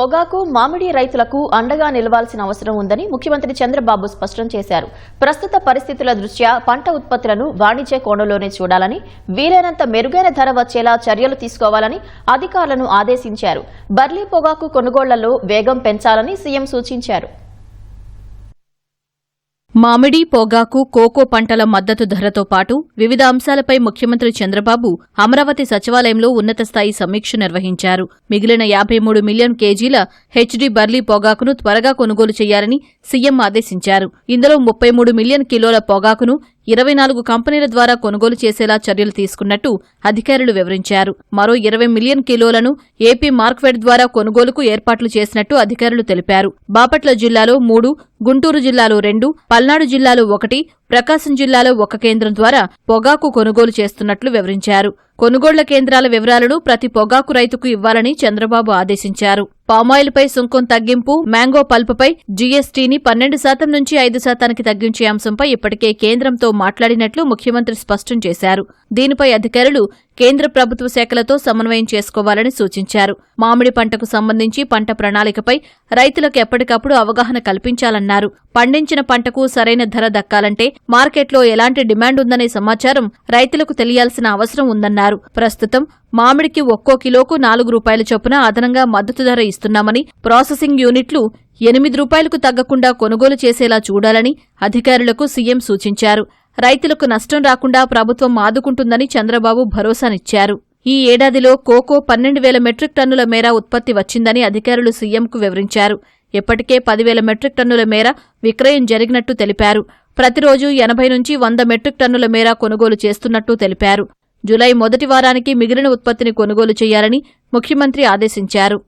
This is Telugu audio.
పొగాకు మామిడి రైతులకు అండగా నిలవాల్సిన అవసరం ఉందని ముఖ్యమంత్రి చంద్రబాబు స్పష్టం చేశారు. ప్రస్తుత పరిస్థితుల దృష్ట్యా పంట ఉత్పత్తులను వాణిజ్య కోణంలోనే చూడాలని వీలైనంత మెరుగైన ధర వచ్చేలా చర్యలు తీసుకోవాలని అధికారులను ఆదేశించారు. బర్లీ పొగాకు కొనుగోళ్ళలో వేగం పెంచాలని సీఎం సూచించారు. మామిడి పొగాకు కోకో పంటల మద్దతు ధరతో పాటు వివిధ అంశాలపై ముఖ్యమంత్రి చంద్రబాబు అమరావతి సచివాలయంలో ఉన్నత స్థాయి సమీక్ష నిర్వహించారు. మిగిలిన యాభై మూడు మిలియన్ కేజీల హెచ్డీ బర్లీ పొగాకును త్వరగా కొనుగోలు చేయాలని సీఎం ఆదేశించారు. ఇందులో ముప్పై మూడు మిలియన్ కిలోల పొగాకును ఇరవై నాలుగు కంపెనీల ద్వారా కొనుగోలు చేసేలా చర్యలు తీసుకున్నట్టు అధికారులు వివరించారు. మరో ఇరవై మిలియన్ కిలోలను ఏపీ మార్క్వెడ్ ద్వారా కొనుగోలుకు ఏర్పాట్లు చేసినట్టు అధికారులు తెలిపారు. బాపట్ల జిల్లాలో మూడు గుంటూరు జిల్లాలో రెండు పల్నాడు జిల్లాలో ఒకటి ప్రకాశం జిల్లాలో ఒక కేంద్రం ద్వారా పొగాకు కొనుగోలు చేస్తున్నట్లు వివరించారు. కొనుగోళ్ళ కేంద్రాల వివరాలను ప్రతి పొగాకు రైతుకు ఇవ్వాలని చంద్రబాబు ఆదేశించారు. పామాయిల్పై సుంకం తగ్గింపు మ్యాంగో పల్పుపై జీఎస్టీని పన్నెండు శాతం నుంచి ఐదు శాతానికి తగ్గించే అంశంపై ఇప్పటికే కేంద్రంతో మాట్లాడినట్లు ముఖ్యమంత్రి స్పష్టం చేశారు. దీనిపై అధికారులు కేంద్ర ప్రభుత్వ శాఖలతో సమన్వయం చేసుకోవాలని సూచించారు. మామిడి పంటకు సంబంధించి పంట ప్రణాళికపై రైతులకు ఎప్పటికప్పుడు అవగాహన కల్పించాలన్నారు. పండించిన పంటకు సరైన ధర దక్కాలంటే మార్కెట్లో ఎలాంటి డిమాండ్ ఉందనే సమాచారం రైతులకు తెలియాల్సిన అవసరం ఉందన్నారు. ప్రస్తుతం మామిడికి ఒక్కో కిలోకు నాలుగు రూపాయల చొప్పున అదనంగా మద్దతు ధర ఇస్తున్నామని ప్రాసెసింగ్ యూనిట్లు ఎనిమిది రూపాయలకు తగ్గకుండా కొనుగోలు చేసేలా చూడాలని అధికారులకు సీఎం సూచించారు. రైతులకు నష్టం రాకుండా ప్రభుత్వం ఆదుకుంటుందని చంద్రబాబు భరోసానిచ్చారు. ఈ ఏడాదిలో కోకో పన్నెండు వేల మెట్రిక్ టన్నుల మేర ఉత్పత్తి వచ్చిందని అధికారులు సీఎంకు వివరించారు. ఇప్పటికే పదివేల మెట్రిక్ టన్నుల మేర విక్రయం జరిగినట్టు తెలిపారు. ప్రతిరోజు ఎనభై నుంచి వంద మెట్రిక్ టన్నుల మేర కొనుగోలు చేస్తున్నట్టు తెలిపారు. జులై మొదటి వారానికి మిగిలిన ఉత్పత్తిని కొనుగోలు చేయాలని ముఖ్యమంత్రి ఆదేశించారు.